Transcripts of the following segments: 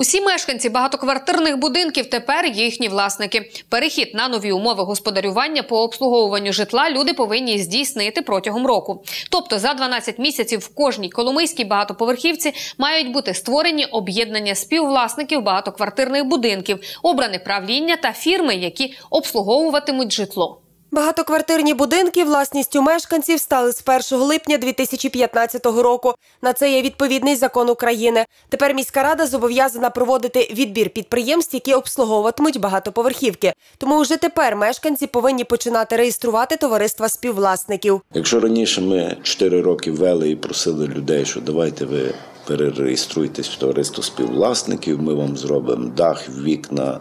Усі мешканці багатоквартирних будинків тепер їхні власники. Перехід на нові умови господарювання по обслуговуванню житла люди повинні здійснити протягом року. Тобто за 12 місяців в кожній коломийській багатоповерхівці мають бути створені об'єднання співвласників багатоквартирних будинків, обране правління та фірми, які обслуговуватимуть житло. Багатоквартирні будинки власністю мешканців стали з 1 липня 2015 року. На це є відповідний закон України. Тепер міська рада зобов'язана проводити відбір підприємств, які обслуговуватимуть багатоповерхівки. Тому вже тепер мешканці повинні починати реєструвати товариства співвласників. Якщо раніше ми 4 роки вели і просили людей, що давайте ви перереєструйтесь в товариство співвласників, ми вам зробимо дах, вікна,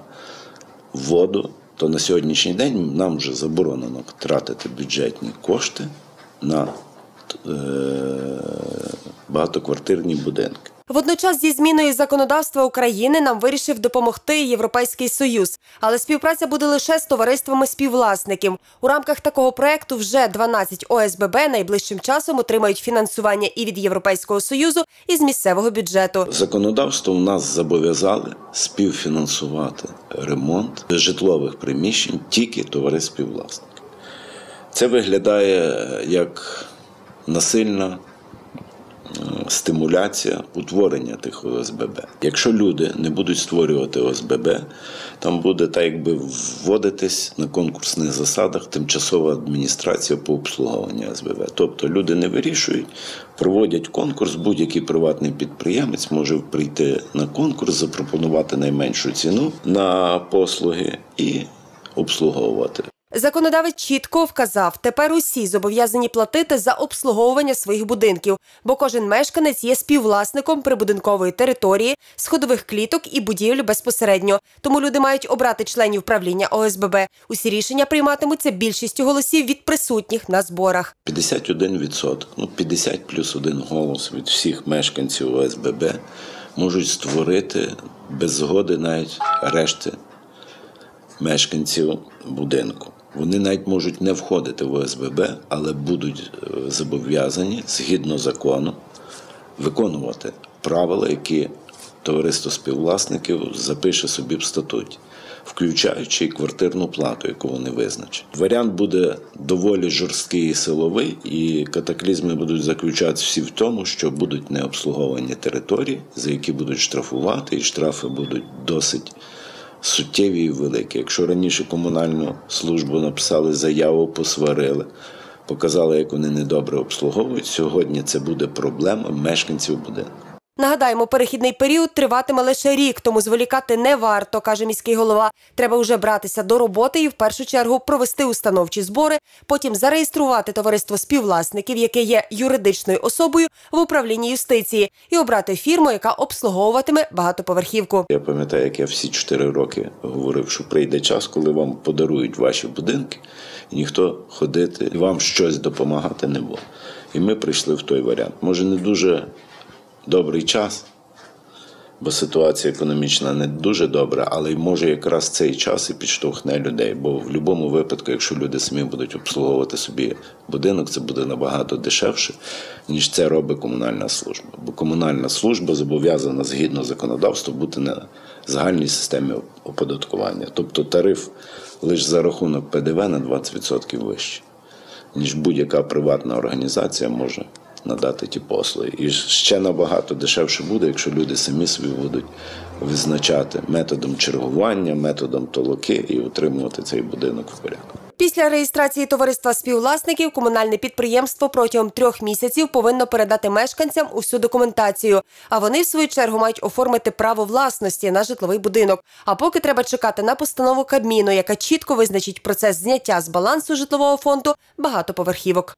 воду, то на сьогоднішній день нам вже заборонено тратити бюджетні кошти на е, багатоквартирні будинки. Водночас зі зміною законодавства України нам вирішив допомогти Європейський Союз, але співпраця буде лише з товариствами співвласників. У рамках такого проекту вже 12 ОСББ найближчим часом отримають фінансування і від Європейського союзу, і з місцевого бюджету. Законодавство в нас зобов'язали співфінансувати ремонт житлових приміщень тільки товариств співвласників. Це виглядає як насильна стимуляція утворення тих ОСББ. Якщо люди не будуть створювати ОСББ, там буде так, якби вводитись на конкурсних засадах тимчасова адміністрація по обслуговуванню ОСББ. Тобто люди не вирішують, проводять конкурс, будь-який приватний підприємець може прийти на конкурс, запропонувати найменшу ціну на послуги і обслуговувати. Законодавець чітко вказав, тепер усі зобов'язані платити за обслуговування своїх будинків, бо кожен мешканець є співвласником прибудинкової території, сходових кліток і будівель безпосередньо. Тому люди мають обрати членів правління ОСББ. Усі рішення прийматимуться більшістю голосів від присутніх на зборах. 51%, ну 50 плюс один голос від всіх мешканців ОСББ можуть створити без згоди навіть решти мешканців будинку. Вони навіть можуть не входити в ОСББ, але будуть е, зобов'язані згідно закону виконувати правила, які товариство співвласників запише собі в статуті, включаючи і квартирну плату, яку вони визначать. Варіант буде доволі жорсткий і силовий, і катаклізми будуть заключатися всі в тому, що будуть необслуговані території, за які будуть штрафувати, і штрафи будуть досить суттєві і великі. Якщо раніше комунальну службу написали заяву, посварили, показали, як вони недобре обслуговують, сьогодні це буде проблема мешканців будинку. Нагадаємо, перехідний період триватиме лише рік, тому зволікати не варто, каже міський голова. Треба вже братися до роботи і в першу чергу провести установчі збори, потім зареєструвати товариство співвласників, яке є юридичною особою в управлінні юстиції, і обрати фірму, яка обслуговуватиме багатоповерхівку. Я пам'ятаю, як я всі чотири роки говорив, що прийде час, коли вам подарують ваші будинки, і ніхто ходити вам щось допомагати не буде. І ми прийшли в той варіант. Може, не дуже добрий час, бо ситуація економічна не дуже добра, але може якраз цей час і підштовхне людей. Бо в будь-якому випадку, якщо люди самі будуть обслуговувати собі будинок, це буде набагато дешевше, ніж це робить комунальна служба. Бо комунальна служба зобов'язана згідно законодавства бути на загальній системі оподаткування. Тобто тариф лише за рахунок ПДВ на 20% вищий, ніж будь-яка приватна організація може надати ті послуги. І ще набагато дешевше буде, якщо люди самі собі будуть визначати методом чергування, методом толоки і утримувати цей будинок в порядку. Після реєстрації товариства співвласників комунальне підприємство протягом трьох місяців повинно передати мешканцям усю документацію. А вони, в свою чергу, мають оформити право власності на житловий будинок. А поки треба чекати на постанову Кабміну, яка чітко визначить процес зняття з балансу житлового фонду багатоповерхівок.